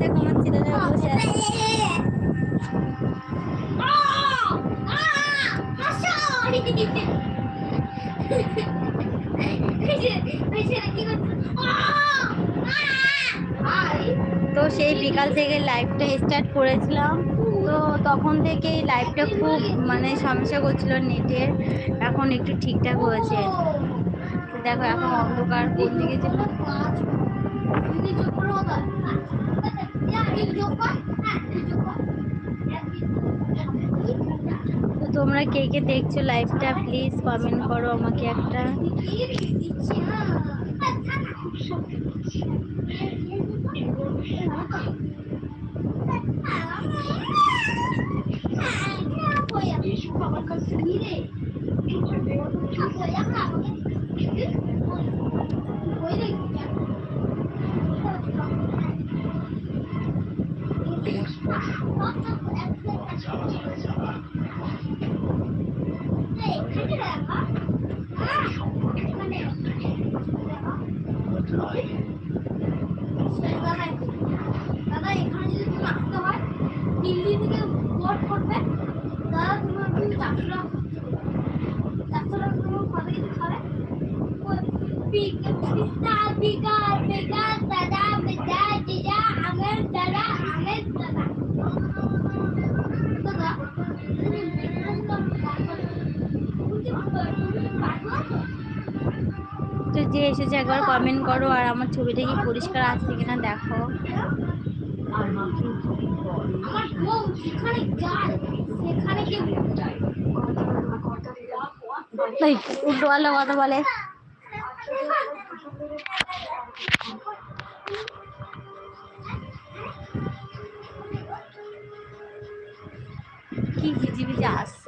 দেখো আমার ছেলেরা বসে তো সেই বিকাল থেকে লাইভটা স্টার্ট করেছিলাম। তো তখন থেকেই লাইভটা খুব মানে সমস্যা করছিল নেটের। এখন একটু ঠিকঠাক হয়েছে। দেখো, এখন অন্ধকার, কোন দিকে তোমরা কে কে দেখছ লাইভটা প্লিজ কমেন্ট করো আমাকে একটা। যদি তুমি আসতে হয় দিল্লি থেকে বোর্ড করবে দাদা তোমার তুমি চারশো টাকা চারশো টাকা তোমার কবে কিছু খাবে বিকাল বিকাল বিকাল দাদা বেদা দিদা আমের দাদা আমের দাদা দাদা তুমি তো যে এসেছে একবার কমেন্ট করো আর আমার ছবিটা কি পরিষ্কার আছে কিনা দেখো। আমার বউ যেখানে যায় সেখানে কেউ তাই উল্টো পাল্টা কথা বলে। কি ভিজি ভিজি আসছে।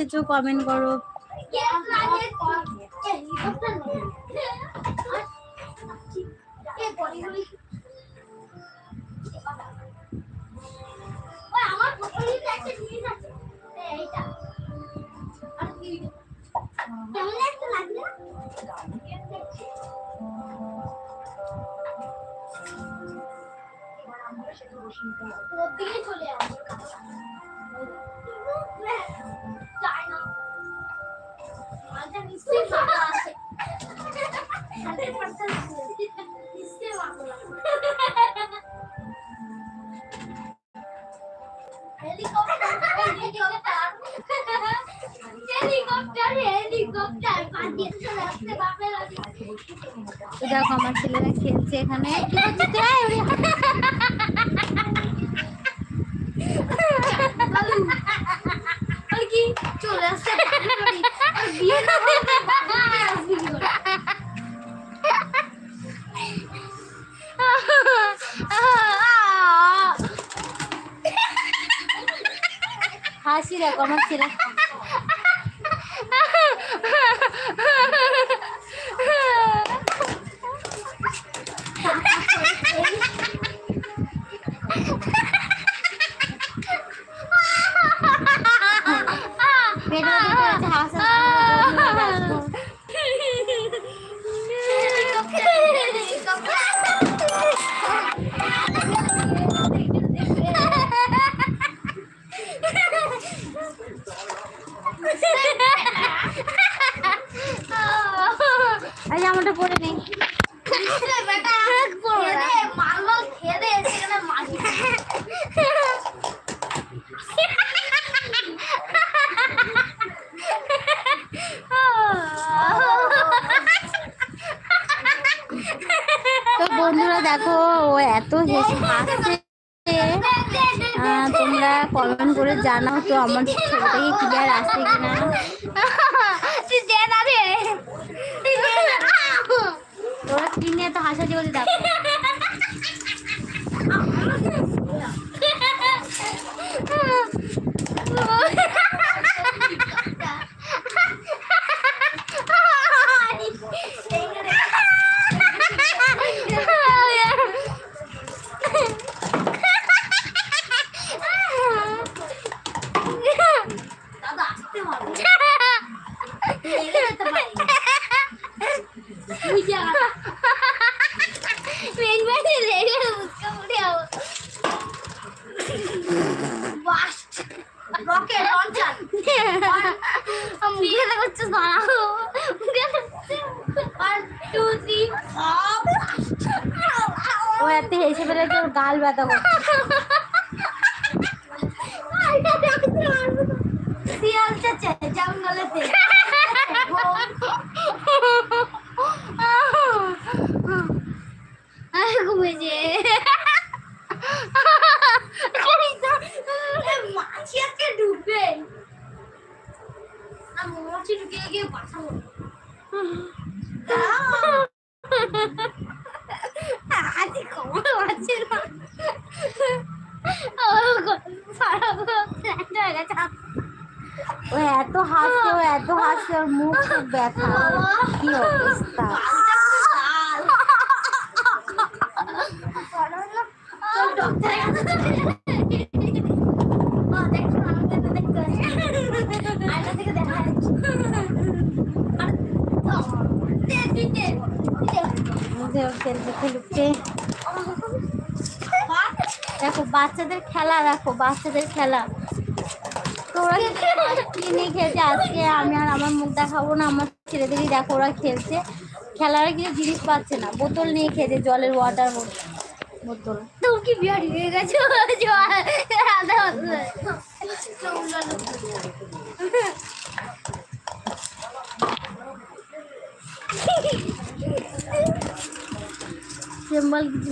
এসেছ কমেন্ট করো। এখানে কি করছিস রে? আর কি চলে আসছে বাপের বাড়ি। আর বিয়ে না হলে বাপের বাড়ি আসবি কি করে? হাসি দেখো আমার ছেলে আর জামাটা পরে নেই। তো বন্ধুরা দেখো, ও এত হেসে হাসছে। তোমরা কমেন্ট করে জানাও তো আমার ছেলেটাকে ক্লিয়ার আসছে কিনা। গাল ব্যথা করছে শিয়াল চাচা জঙ্গলেতে ঘুমেছে মাছি আজকে ডুববে। মাছি ঢুকে গিয়ে এত হাসছে ও এত হাসছে মুখ ব্যথা কি অবস্থা খেলতে খেলতে। দেখো, বাচ্চাদের খেলা, দেখো, বাচ্চাদের খেলা। তো ওরা কি নিয়ে খেলছে আজকে আমি আর আমার মুখ দেখাবো না, আমার ছেলেদেরই দেখো ওরা খেলছে। খেলার কিছু জিনিস পাচ্ছে না, বোতল নিয়ে খেতে জলের ওয়াটার বোতল। তুমি কি হয়ে গেছো?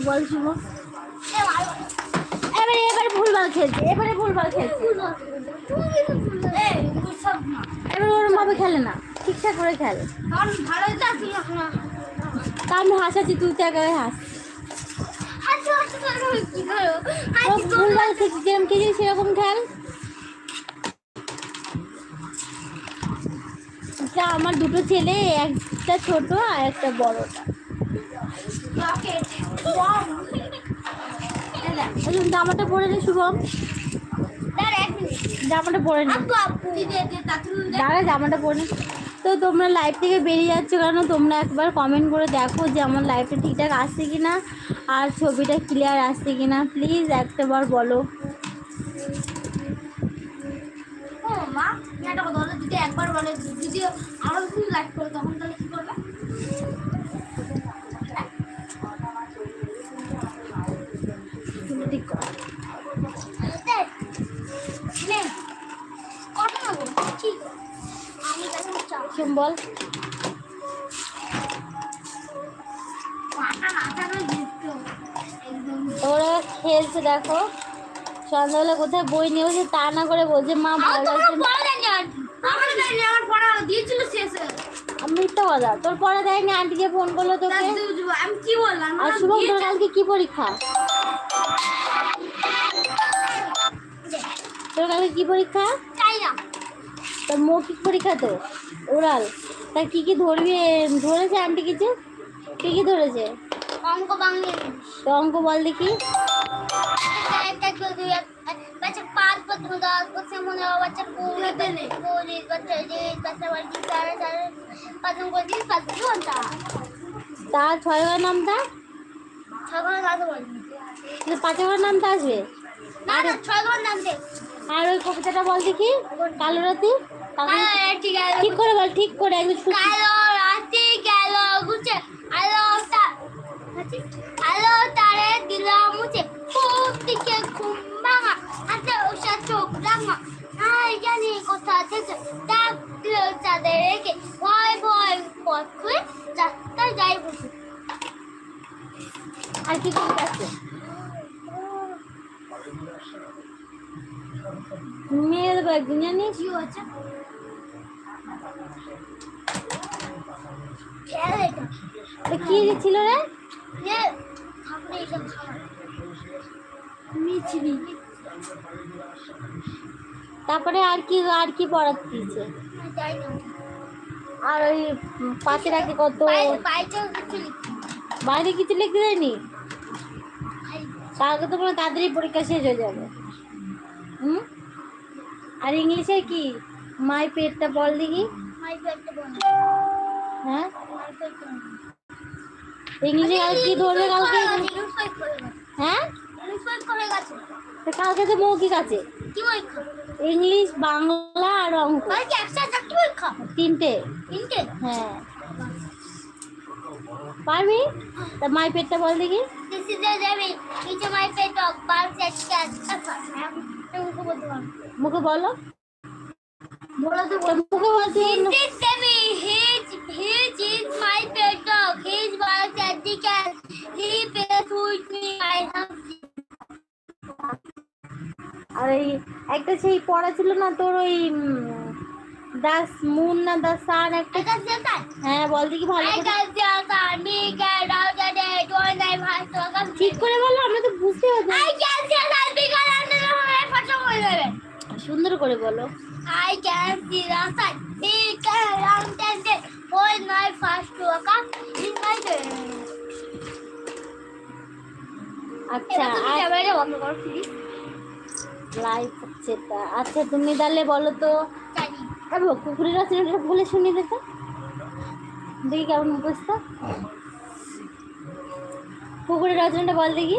বল শুভ ভুলভাল খেলছে, এবারে ভুলভাল খেলছে। এবার ওরম ভাবে খেলে না, ঠিকঠাক করে খেলে। তা আমি হাসাচ্ছি, তুই তো একেবারে হাস। ভুলভাল খেলছি যেরকম খেয়েছি সেরকম খেল। যা, আমার দুটো ছেলে, একটা ছোট আর একটা বড়টা এখন জামাটা পরে নে শুভম। জামাটা পরে নে। দাঁড়া জামাটা পরে। তো তোমরা লাইভ থেকে বেরিয়ে যাচ্ছ কেন? তোমরা একবার কমেন্ট করে দেখো যে আমার লাইভটা ঠিকঠাক আসছে কি না আর ছবিটা ক্লিয়ার আসছে কি না প্লিজ একটাবার বলো। একবার বলে যদি যদি লাইক করে তখন তাহলে কি করবে? শুন বল। ওরা খেলছে দেখো। সন্ধ্যাবেলা কোথায় বই নিয়ে বসে তা না করে বলছে মা ভালো লাগছে মিথ্যা কথা তোর দেয়নি আন্টিকে ফোন করল তোকে? আমি কি বললাম? আর শুভম তোর কালকে কি পরীক্ষা? তোর কালকে কি পরীক্ষা? তোর মৌখিক পরীক্ষা তো ওরাল। তা কি কি ধরবি? ধরেছে আন্টি কিছু? কি কি ধরেছে? অঙ্ক বাংলা তো অঙ্ক বল দেখি। বাচ্চা পাঁচ প্রথম দশ বছর মনে হয় বাচ্চা কুড়ি পঁচিশ বাচ্চা তিরিশ বাচ্চা বাড়ি সাড়ে সাড়ে পাঁচম পঁচিশ পাঁচ ঘণ্টা তার ছয় ঘর নামটা? ছয় পাঁচ ঘর নামটা আসবে? না ছয় ঘণ্টা নাম দে। আর ওই কবিতাটা বল দেখি কালো রাতি কালো রাতি। হ্যাঁ, ঠিক করে বল ঠিক করে গুছে আলোটা আচ্ছা, আলো তারে মুছে। খুব দিকে ঘুম ভাঙা হাতে ওষা চোখ রাঙা। আর জানি ভয় ভয় পথ যাত্রা যাই বসে। আর কি ঠিক আছে মেয়ের বাগিনা নিয়ে কি রে তারপরে আর কি আর কি পড়াতে দিয়েছে? আর ওই পাশে রাখতে কত? বাইরে কিছু লিখতে দেয়নি? তাহলে তো মনে তাড়াতাড়ি পরীক্ষা শেষ হয়ে যাবে। হুম? আর ইংলিশে কি? মাই পেটটা বল দেখি। মাই পেটটা বল। হ্যাঁ? ইংলিশে কি ধরবে কালকে? হ্যাঁ? কালকে তো মৌখিক আছে। ইংলিশ বাংলা আর অঙ্ক। তিনটে। তিনটে হ্যাঁ। পারবি? তা মাই পেটটা বল দেখি. মুখে বলতে বলো মুখে বলছি This is my pet dog. His barks at the cat. He plays with me. I love him. আর এই একটা সেই পড়া ছিল না তোর ওই দাস মুন না দা সান একটা. হ্যাঁ বল দেখি ভালো? ঠিক করে বলো আমরা তো বুঝতে all. সুন্দর করে বলো I can see the sun. He can run and then hold my first to a cup in my bed. আচ্ছা ক্যামেরাটা বন্ধ করো প্লিজ লাইভ হচ্ছে তা। আচ্ছা তুমি তাহলে বলো তো কুকুরের রচনাটা বলে শুনি দেখো দেখি কেমন মুখস্থ কুকুরের রচনাটা বল দেখি।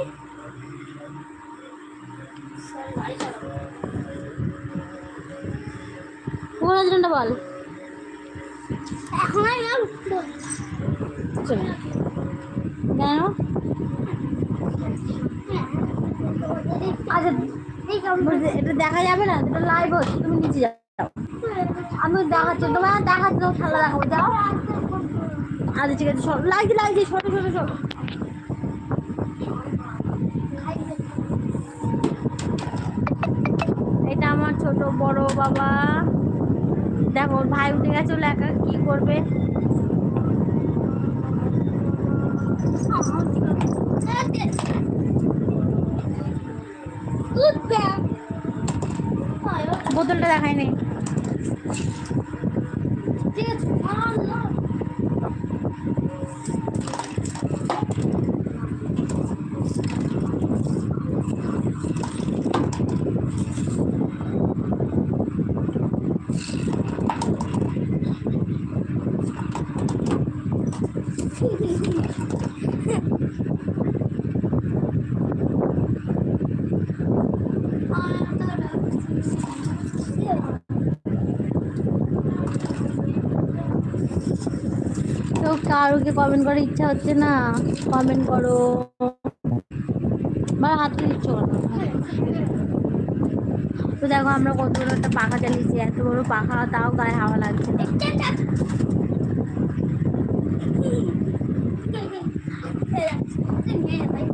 রচনাটা বল। এখন আর চলো কেন আচ্ছা এটা দেখা যাবে না, এটা লাইভ হচ্ছে, তুমি নিচে যাও। আমি দেখাচ্ছি, তোমার দেখাচ্ছি খেলা দেখাবো, যাও। আচ্ছা ঠিক আছে সব লাগছে লাগছে ছোটো ছোটো ছোটো এটা আমার ছোট বড় বাবা। দেখো ভাই উঠে গেছে একা কি করবে? বোতলটা দেখায় নেই ঠিক আছে তো কারোকে কমেন্ট করার ইচ্ছা হচ্ছে না কমেন্ট করো। বা হাত করো তো দেখো আমরা কত বড় একটা পাখা চালিয়েছি, এত বড় পাখা, তাও গায়ে হাওয়া লাগছে না Thank you.